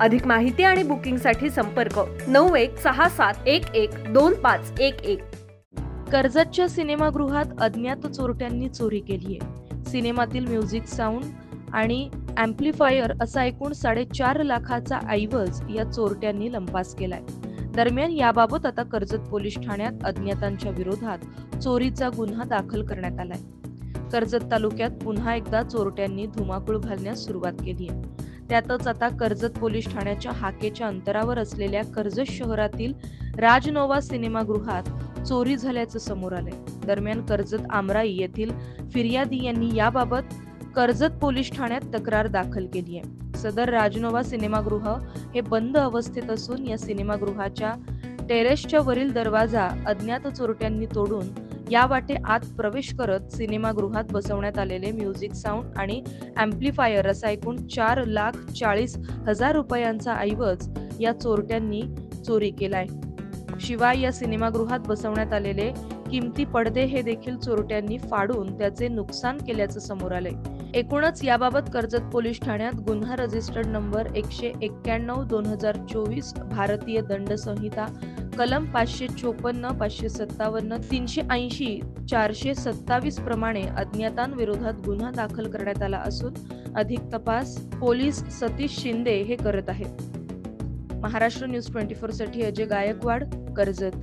अधिक माहिती आणि बुकिंगसाठी संपर्क नऊ एक सहा सात एक एक दोन पाच एक एक. कर्जतच्या सिनेमागृहात अज्ञात चोरट्यांनी चोरी केली आहे. सिनेमातील म्युझिक साऊंड आणि अँप्लिफायर असा एकूण साडेचार लाखाचा ऐवज या चोरट्यांनी लंपास केलाय. दरम्यान याबाबत आता कर्जत पोलीस ठाण्यात अज्ञातांच्या विरोधात चोरीचा गुन्हा दाखल करण्यात आलाय. कर्जत तालुक्यात पुन्हा एकदा चोरट्यांनी धुमाकूळ घालण्यास सुरुवात केली आहे. त्यातच आता कर्जत पोलीस ठाण्याच्या हाकेच्या अंतरावर असलेल्या कर्जत शहरातील राजनोवा सिनेमागृहात चोरी झाल्याचं समोर आलंय. दरम्यान कर्जत आमराई येथील फिर्यादी यांनी याबाबत कर्जत पोलीस ठाण्यात तक्रार दाखल केली आहे. सदर राजनोवा सिनेमागृह हे बंद अवस्थेत असून या सिनेमागृहाच्या टेरेसच्या वरील दरवाजा अज्ञात चोरट्यांनी तोडून या वाटे आत प्रवेश करत सिनेमागृहात बसवण्यात आलेले म्युझिक साऊंड आणि अँप्लिफायर असा एकूण चार लाख चाळीस हजार रुपयांचा ऐवज या चोरट्यांनी चोरी केलाय. शिवाय या सिनेमागृहात बसवण्यात आलेले किमती पडदे हे देखील चोरट्यांनी फाडून त्याचे नुकसान केल्याचं समोर आलंय. एकूणच याबाबत कर्जत पोलीस ठाण्यात गुन्हा रजिस्टर्ड नंबर एकशे एक्क्याण्णव दोन हजार चोवीस भारतीय दंड संहिता कलम पाचशे चोपन्न पाचशे सत्तावन्न तीनशे ऐंशी चारशे सत्तावीस प्रमाणे अज्ञातांविरोधात गुन्हा दाखल करण्यात आला असून अधिक तपास पोलीस सतीश शिंदे हे करत आहेत. महाराष्ट्र न्यूज ट्वेंटी फोरसाठी अजय गायकवाड कर्जत.